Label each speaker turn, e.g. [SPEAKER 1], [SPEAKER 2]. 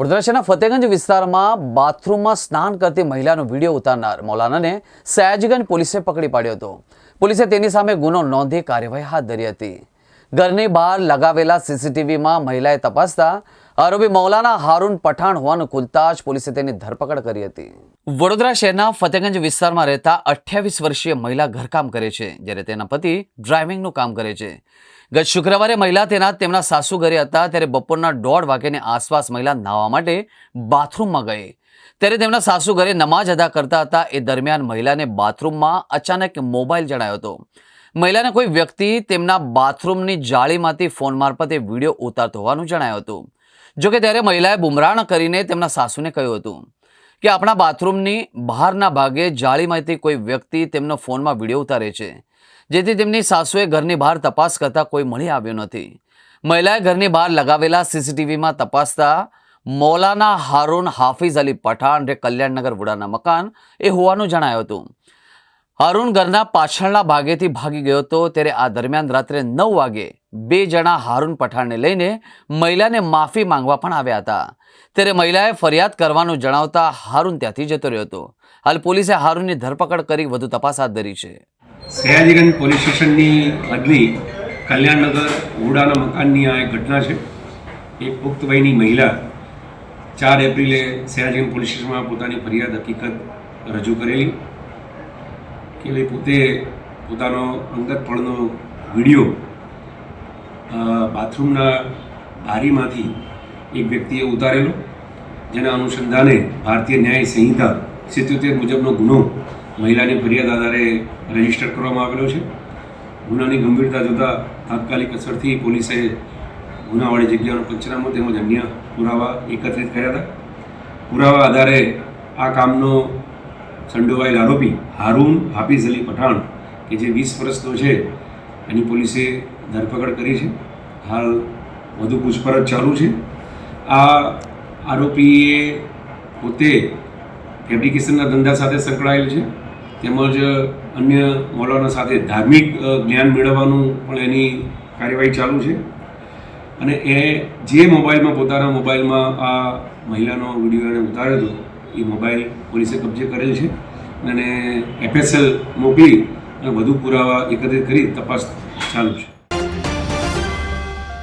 [SPEAKER 1] વડોદરા ફતેગંજ વિસ્તારમાં બાથરૂમમાં સ્નાન કરતી મહિલાનો વીડિયો ઉતારનાર મૌલાનાને સયાજગંજ પોલીસે પકડી પાડ્યો હતો. પોલીસે તેની સામે ગુનો નોંધી કાર્યવાહી હાથ ધરી હતી. ઘરની બહાર લગાવેલા સીસીટીવીમાં મહિલાએ તપાસતા આરોપી મૌલાના હારૂન પઠાણ હોવાનું ખુલતા જ પોલીસે તેની ધરપકડ કરી હતી. વડોદરા શહેરના ફતેગંજ વિસ્તારમાં રહેતા અઠ્યાવીસ વર્ષીય મહિલા ઘરકામ કરે છે, જ્યારે તેના પતિ ડ્રાઇવિંગનું કામ કરે છે. ગત શુક્રવારે મહિલા તેના તેમના સાસુ ઘરે હતા, ત્યારે બપોરના દોઢ વાગ્યાની આસપાસ મહિલા નાહવા માટે બાથરૂમમાં ગઈ. ત્યારે તેમના સાસુ ઘરે નમાજ અદા કરતા હતા. એ દરમિયાન મહિલાને બાથરૂમમાં અચાનક મોબાઈલ જણાયો હતો. મહિલાને કોઈ વ્યક્તિ તેમના બાથરૂમની જાળીમાંથી ફોન મારફતે વીડિયો ઉતારતો હોવાનું જણાયું હતું. જોકે ત્યારે મહિલાએ બુમરાણ કરીને તેમના સાસુને કહ્યું હતું કે આપણા બાથરૂમની બહારના ભાગે જાળીમાંથી કોઈ વ્યક્તિ તેમનો ફોનમાં વીડિયો ઉતારે છે, જેથી તેમની સાસુએ ઘરની બહાર તપાસ કરતાં કોઈ મળી આવ્યો નથી. મહિલાએ ઘરની બહાર લગાવેલા સીસીટીવીમાં તપાસતા મૌલાના હારૂન હાફિઝ અલી પઠાણ જે કલ્યાણનગર વુડાના મકાન એ હોવાનું જણાયું હતું. હારૂન ઘરના પાછળના ભાગેથી ભાગી ગયો હતો. ત્યારે આ દરમિયાન રાત્રે નવ વાગે બે જણા હારૂન પઠાણને લઈને મહિલાને માફી માંગવા પણ આવ્યા હતા. ત્યારે મહિલાએ ફરિયાદ કરવાનું જણાવતા હારૂન ત્યાંથી જતો રહ્યો હતો. હાલ પોલીસે હારૂનની ધરપકડ કરી વધુ તપાસ હાથ ધરી છે.
[SPEAKER 2] સયાજીગંજ પોલીસ સ્ટેશનની હદની કલ્યાણનગર ઉડાના મકાનની આ એક ઘટના છે. એક પુખ્ત વયની મહિલા ચાર એપ્રિલે સયાજીગંજ પોલીસ સ્ટેશનમાં પોતાની ફરિયાદ હકીકત રજૂ કરેલી. કે ભાઈ પોતે પોતાનો અંગત પળનો વીડિયો બાથરૂમના બારીમાંથી એક વ્યક્તિએ ઉતારેલો, જેના અનુસંધાને ભારતીય ન્યાય સંહિતા સિત્યોતેર મુજબનો ગુનો મહિલાની ફરિયાદ આધારે રજિસ્ટર કરવામાં આવેલો છે. ગુનાની ગંભીરતા જોતા તાત્કાલિક અસરથી પોલીસે ગુનાવાળી જગ્યાનો પંચનામો તેમજ અન્ય પુરાવા એકત્રિત કર્યા હતા. પુરાવા આધારે આ કામનો સંડોવાયેલ આરોપી હારૂન હાફિઝ અલી પઠાણ, કે જે વીસ વર્ષનો છે, એની પોલીસે ધરપકડ કરી છે. હાલ વધુ પૂછપરછ ચાલુ છે. આ આરોપીએ પોતે ફેબ્રિકેશનના ધંધા સાથે સંકળાયેલ છે, તેમજ અન્ય મોલાના સાથે ધાર્મિક જ્ઞાન મેળવવાનું પણ એની કાર્યવાહી ચાલુ છે. અને એ જે મોબાઈલમાં, પોતાના મોબાઈલમાં આ મહિલાનો વીડિયો એણે ઉતાર્યો હતો એ મોબાઈલ પોલીસે કબજે કરેલ છે. અને એફએસએલ મોકલી અને વધુ પુરાવા એકત્રિત કરી તપાસ ચાલુ છે.